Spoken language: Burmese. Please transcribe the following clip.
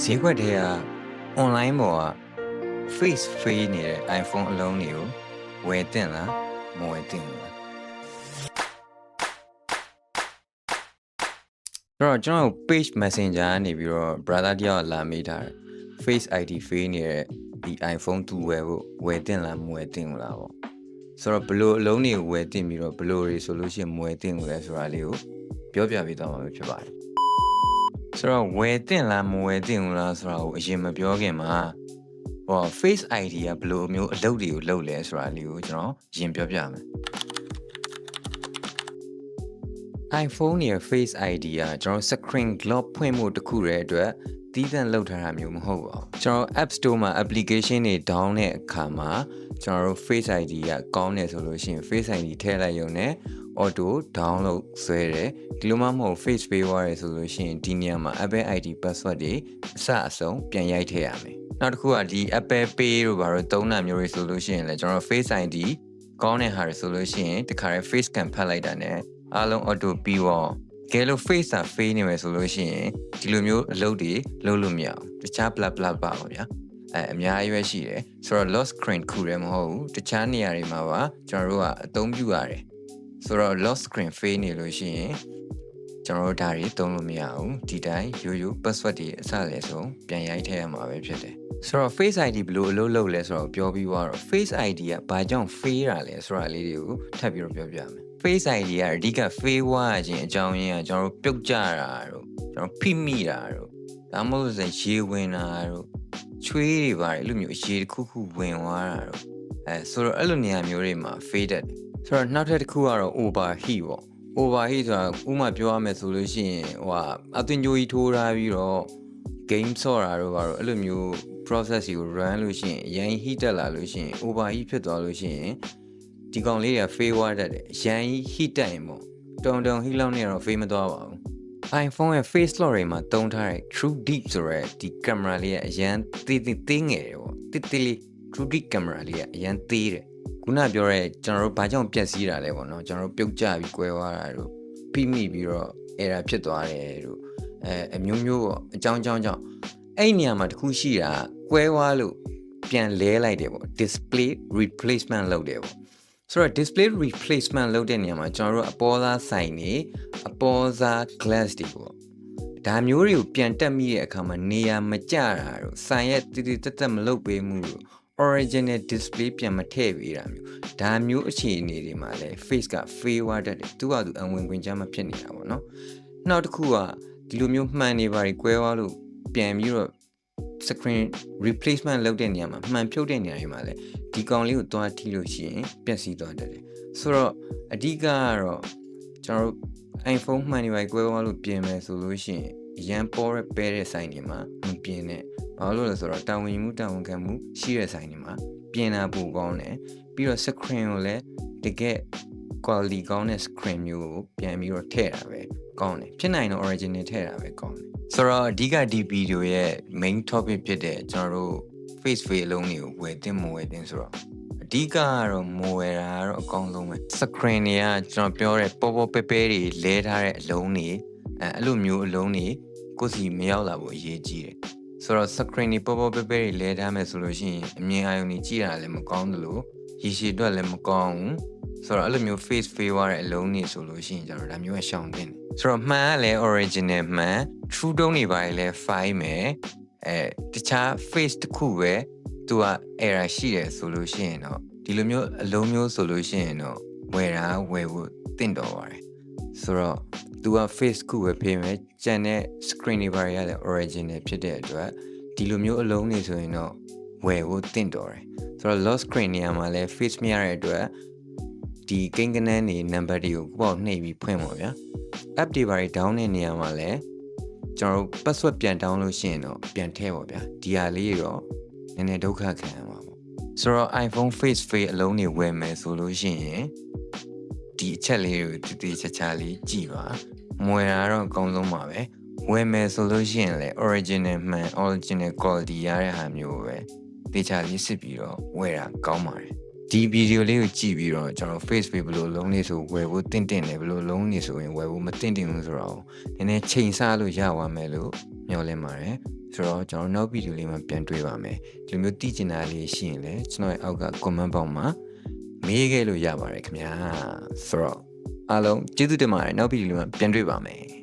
ဈေးကွက်ထဲက online ပေါ်က face face နေတဲ့ iPhone အလုံးတွေကိုဝယ်တင်လားမဝယ်တင်ဘူးလားတော့ကျွန်တော် page messenger ကနေပြီးတော့ brother တယောက်လာမေးထားတယ် face id face နေတဲ့ဒီ iPhone 2ဝယ်ဖို့ဝယ်တင်လားမဝယ်တင်ဘူးလားပေါ့ဆိုတော့ဘလို့အလုံးတွေကိုဝယ်တင်ပြီးတော့ဘလို့တွေဆိုလို့ရှိရင်မဝယ်တင်ဘူးလဲဆိုတာလေးကိုပြောပြပေးသွားမှာဖြစ်ပါတယ် ဆိုတော့ဝယ်တင်လားမဝယ်တင်ဘူးလားဆိုတာကိုအရင်မပြောခင်မှာဟော face ID ကဘယ်လိုမျိုးအလုပ်တွေကိုလုပ်လဲဆိုတာလေးကိုကျွန်တော်ရင်ပြောပြမယ် iPhone ရဲ့ Face ID ကကျွန်တော် screen lock ဖွင့်ဖို့တခုတည်းအတွက်တီးသန့်လုပ်ထားတာမျိုးမဟုတ်ပါဘူးကျွန်တော် App Store မှာ application တွေ down တဲ့အခါမှာကျွန်တော်တို့ Face ID ကကောင်းတယ်ဆိုလို့ရှိရင် Face ID ထည့်လိုက်ရုံနဲ့ auto download ဆွဲတယ်ဒီလိုမှမဟုတ် face pay ဝါရဲဆိုလို့ရှိရင်ဒီနေရာမှာ Apple ID password တွေအစအဆုံးပြန်ရိုက်ထည့်ရမယ်နောက်တစ်ခုကဒီ Apple Pay တို့ဘာလို့သုံးတာမျိုးတွေဆိုလို့ရှိရင်လည်းကျွန်တော် Face ID ကောင်းတဲ့ဟာတွေဆိုလို့ရှိရင်တခါတည်း face scan ဖတ်လိုက်တာနဲ့အားလုံး auto ပြီးတော့ကဲလို့ face တာ face နေမယ်ဆိုလို့ရှိရင်ဒီလိုမျိုးအလုပ်တွေလုပ်လို့မရအောင်တခြား bla bla ပါပါဗျာအဲအများကြီးပဲရှိတယ်ဆိုတော့ lost screen ခုလည်းမဟုတ်ဘူးတခြားနေရာတွေမှာပါကျွန်တော်တို့ကအသုံးပြုရတယ် ဆိုတော့ lost screen fail နေလို့ရှိရင်ကျွန်တော်တို့ဒါတွေသုံးလို့မရဘူးဒီတိုင်းရိုးရိုး password တွေအစလည်းဆုံးပြန်ရိုက်ထည့်ရမှာပဲဖြစ်တယ်ဆိုတော့ face id ဘယ်လိုအလုပ်လုပ်လဲဆိုတော့ပြောပြီးတော့ face id ကဘာကြောင့် fail တာလဲဆိုတာလေးတွေကိုထပ်ပြီးတော့ပြောပြမယ် face id ကအဓိက fail ဝါခြင်းအကြောင်းရင်းကကျွန်တော်တို့ပြုတ်ကြတာတို့ကျွန်တော်ဖိမိတာတို့ဒါမှမဟုတ်ဆိုရင်ရေဝင်တာတို့ချွေးတွေပါတယ်အဲ့လိုမျိုးရေတစ်ခုခုဝင်သွားတာတို့အဲဆိုတော့အဲ့လိုနေရာမျိုးတွေမှာ faded ဆိုတော့နောက်ထပ်တစ်ခုကတော့ overheat ပေါ့ overheat ဆိုတာဥမာပြောရမယ်ဆိုလို့ရှိရင်ဟိုဟာအသွင်ကြိုးကြီးထိုးထားပြီးတော့ game ဆော့တာတို့ဘာလို့အဲ့လိုမျိုး process ကို run လို့ရှိရင်အရင် heat တက်လာလို့ရှိရင် overheat ဖြစ်သွားလို့ရှိရင်ဒီကောင်လေးတွေက fail သွားတတ်တယ်အရင် heat တက်ရင်ပေါ့တုံတုံ heat လောက်နေတော့ fail မသွားပါဘူး iPhone ရဲ့ face lock တွေမှာတုံးထားတဲ့ True Deep ဆိုရဲဒီ camera လေးကအရန်သေးသေးသေးငယ်တယ်ပေါ့တိတိလေး True Deep camera လေးကအရန်သေးတယ် ခုနပြောရဲကျွန်တော်တို့ဘာကြောင့်ပြက်စီးတာလဲပေါ့နော်ကျွန်တော်တို့ပြုတ်ကျပြီးကွဲသွားတာတို့ဖိမိပြီးတော့ error ဖြစ်သွားတယ်တို့အဲအမျိုးမျိုးပေါ့အကြောင်းကြောင်းကြောင့်အဲ့နေရာမှာတခုရှိတာကွဲသွားလို့ပြန်လဲလိုက်တယ်ပေါ့ display replacement လုပ်တယ်ပေါ့ဆိုတော့ display replacement လုပ်တဲ့နေရာမှာကျွန်တော်တို့အပေါ်သားဆိုင်နေအပေါ်သား glass တွေပေါ့ဒါမျိုးတွေကိုပြန်တက်မိတဲ့အခါမှာနေရာမကျတာတို့ဆိုင်ရဲ့တည်တည်တက်တက်မလုပ်ပေးမှုတို့ original display ပြန်မထည့်ပေးတာမျိုးဒါမျိုးအခြေအနေတွေမှာလဲ face က favor တတ်တယ်သူကသူအဝင်ခွင့်ချမဖြစ်နေတာပေါ့နော်နောက်တစ်ခုကဒီလိုမျိုးမှန်နေပါ E ကွဲသွားလို့ပြန်ပြီးတော့ screen replacement လုပ်တဲ့နေရာမှာမှန်ဖြုတ်တဲ့နေရာတွေမှာလည်းဒီကောင်လေးကိုတွားထိလို့ရှိရင်ပျက်စီးသွားတတ်တယ်ဆိုတော့အဓိကကတော့ကျွန်တော်တို့ iPhone မှန်နေပါ E ကွဲသွားလို့ပြင်မယ်ဆိုလို့ရှိရင်ရန်ပေါ်ရပဲတဲ့ဆိုင်တွေမှာမပြင်နဲ့ ဘာလို့လဲဆိုတော့တာဝန်ယူမှုတာဝန်ခံမှုရှိတဲ့ဆိုင်တွေမှာပြင်တာပိုကောင်းတယ်ပြီးတော့ screen ကိုလည်းတကယ် quality ကောင်းတဲ့ screen မျိုးကိုပြန်ပြီးတော့ထည့်တာပဲကောင်းတယ်ဖြစ်နိုင်တော့ original ထည့်တာပဲကောင်းတယ်ဆိုတော့အဓိကဒီ video ရဲ့ main topic ဖြစ်တဲ့ကျွန်တော်တို့ face face အလုံးတွေကိုဝယ်တင်မဝယ်တင်ဆိုတော့အဓိကကတော့မဝယ်တာကတော့အကောင်းဆုံးပဲ screen တွေကကျွန်တော်ပြောတဲ့ပေါ်ပေါ်ပဲပဲတွေလဲထားတဲ့အလုံးတွေအဲအဲ့လိုမျိုးအလုံးတွေကိုယ်စီမရောက်လာဖို့အရေးကြီးတယ် ဆိုတော့ screen တွေပေါ်ပေါ်ပဲပဲတွေလဲထားမယ်ဆိုလို့ရှိရင်အမြင်အာရုံကြီးကြည့်ရတာလည်းမကောင်းသလိုရည်ရှည်အတွက်လည်းမကောင်းဘူးဆိုတော့အဲ့လိုမျိုး face favor တဲ့အလုံးနေဆိုလို့ရှိရင်ကျွန်တော်ဒါမျိုးကရှောင်တင်တယ်ဆိုတော့မှန်ကလည်း original မှန် true tone တွေပါလေ file မယ်အဲတခြား face တစ်ခုပဲသူက error ရှိတယ်ဆိုလို့ရှိရင်တော့ဒီလိုမျိုးအလုံးမျိုးဆိုလို့ရှိရင်တော့ဝယ်တာဝယ်ဖို့တင့်တော်ပါတယ်ဆိုတော့ သူက face ခုပဲဖေးမယ်ကြံတဲ့ screen တွေပါရလည်း original ဖြစ်တဲ့အတွက်ဒီလိုမျိုးအလုံးနေဆိုရင်တော့ဝယ်ဖို့တင့်တော်တယ်ဆိုတော့ lost screen နေရာမှာလည်း face မရတဲ့အတွက်ဒီကိန်းကနန်းနေ number တွေကိုကိုပေါ့နှိပ်ပြီးဖွင့်ပါဗျာ app တွေပါ down တဲ့နေရာမှာလည်းကျွန်တော်တို့ password ပြန် down လို့ရှိရင်တော့ပြန်ထည့်ပါဗျာဒီဟာလေးတော့နည်းနည်းဒုက္ခခံရမှာပေါ့ဆိုတော့ iPhone face face အလုံးတွေဝယ်မယ်ဆိုလို့ရှိရင်ဒီအချက်လေးကိုတည်တည်ချာချာလေးကြည့်ပါ မွေတာတော့အကောင်းဆုံးပါပဲဝယ်မယ်ဆိုလို့ရှိရင်လည်း original မှန် original quality ရတဲ့ဟာမျိုးပဲတေချာလေးစစ်ပြီးတော့ဝယ်တာကောင်းပါတယ်ဒီဗီဒီယိုလေးကိုကြည့်ပြီးတော့ကျွန်တော် face ပေးဘယ်လိုလုံးနေဆိုဝယ်ဖို့တင့်တင့်တယ်ဘယ်လိုလုံးနေဆိုရင်ဝယ်ဖို့မတင့်တင့်ဘူးဆိုတော့နည်းနည်းချိန်ဆလို့ရပါမယ်လို့မျှော်လင့်ပါတယ်ဆိုတော့ကျွန်တော်နောက်ဗီဒီယိုလေးမှာပြန်တွေ့ပါမယ်ဒီလိုမျိုးသိချင်တာလေးရှိရင်လည်းကျွန်တော်ရဲ့အောက်က comment box မှာမေးခဲ့လို့ရပါတယ်ခင်ဗျာဆိုတော့ အားလုံးကျေးဇူးတင်ပါတယ်နောက်ပြီးဒီလိုမှပြန်တွေ့ပါမယ်